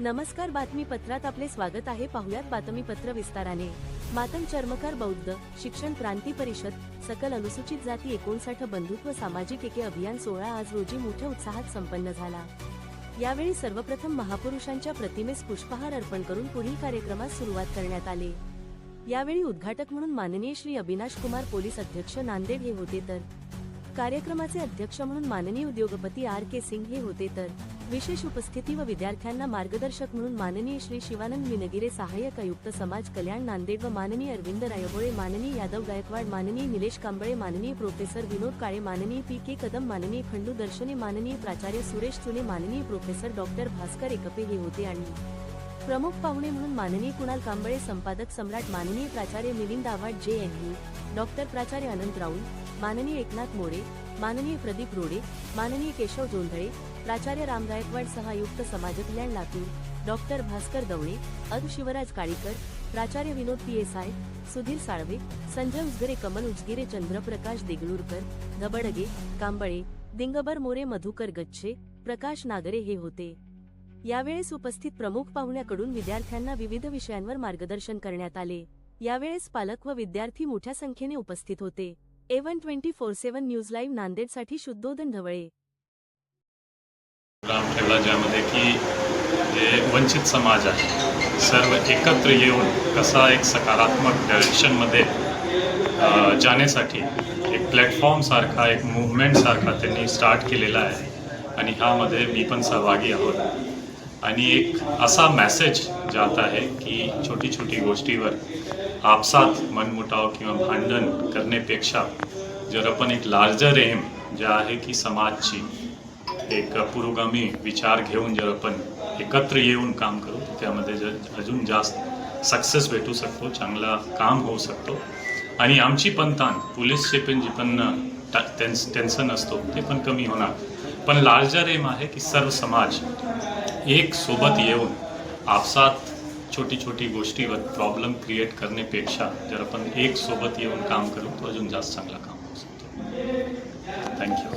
नमस्कार बातमीपत्रात आपले स्वागत आहे. पाहुयात बातमीपत्र विस्ताराने. मातम चर्मकार बौद्ध शिक्षण क्रांती परिषद सकल अनुसूचित जाती एकोणसाठ बंधुत्व सामाजिक एके अभियान सोहळा आज रोजी मोठ्या उत्साहात संपन्न झाला. यावेळी सर्वप्रथम महापुरुषांच्या प्रतिमेस पुष्पहार अर्पण करून पुढील कार्यक्रमास सुरुवात करण्यात आले. यावेळी उद्घाटक म्हणून माननीय श्री अविनाश कुमार पोलीस अध्यक्ष नांदेड हे होते तर. कार्यक्रमाचे अध्यक्ष म्हणून माननीय उद्योगपती आर के सिंग हे होते तर. विशेष उपस्थिती व विद्यार्थ्यांना मार्गदर्शक म्हणून माननीय श्री शिवानंद मिनगिरे सहाय्यक आयुक्त समाज कल्याण नांदेड व माननीय अरविंद रायबोळे माननीय यादव गायकवाड माननीय निलेश कांबळे माननीय प्रोफेसर विनोद काळे माननीय पी के कदम माननीय खंडू दर्शने माननीय प्राचार्य सुरेश चुने माननीय प्रोफेसर डॉक्टर भास्कर एकपे हे होते आणि प्रमुख पाहुणे म्हणून माननीय कुणाल कांबळे संपादक सम्राट माननीय प्राचार्य मिलिंद आव्हाड जे एन यू डॉक्टर प्राचार्य अनंत राऊल माननीय एकनाथ मोरे माननीय प्रदीप रोडे माननीय केशव जोंधळे प्राचार्य राम गायकवाड सहायुक्त समाज कल्याण लातूर डॉक्टर भास्कर दवणे अद शिवराज काळीकर प्राचार्य Vinod P S I Sudhir Salve Sanjay Ujagare Kamal Ujgire Chandraprakash Deglurkar Dhabadge Kamble Digambar More Madhukar Gacche Prakash Nagare हे होते. यावेळेस उपस्थित प्रमुख पाहुण्याकडून विद्यार्थ्यांना विविध विषयांवर मार्गदर्शन करण्यात आले. यावेळेस पालक व विद्यार्थी मोठ्या संख्येने उपस्थित होते. Even twenty four seven news live नांदेडसाठी Shuddhodan Dhawale. Program ठेवला ज्यामध्ये की जे वंचित समाज आहे सर्व एकत्र येऊन कसा एक सकारात्मक डायरेक्शनमध्ये जाण्यासाठी एक प्लॅटफॉर्मसारखा एक मूवमेंटसारखा त्यांनी स्टार्ट केलेला आहे. आणि ह्यामध्ये मी पण सहभागी आहोत. आणि एक असा मॅसेज जात आहे की छोटी छोटी गोष्टीवर आपसात मनमुटाव किंवा भांडण करण्यापेक्षा जर आपण एक लार्जर एम जे आहे की समाजची एक पुरोगामी विचार घेऊन जर आपण एकत्र येऊन काम करू त्यामध्ये जर अजून जास्त सक्सेस भेटू शकतो चांगला काम होऊ शकतो. आणि आमची पण ताण पोलीसचे पण जे पण टा- टेन्स टेन्शन असतो ते पण कमी होणार. पण लार्जर एम आहे की सर्व समाज एक सोबत येऊन आपसात छोटी छोटी गोष्टीवर प्रॉब्लेम क्रिएट करण्यापेक्षा जर आपण एक सोबत येऊन काम करू तर अजून जास्त चांगलं काम होऊ शकतो. थँक्यू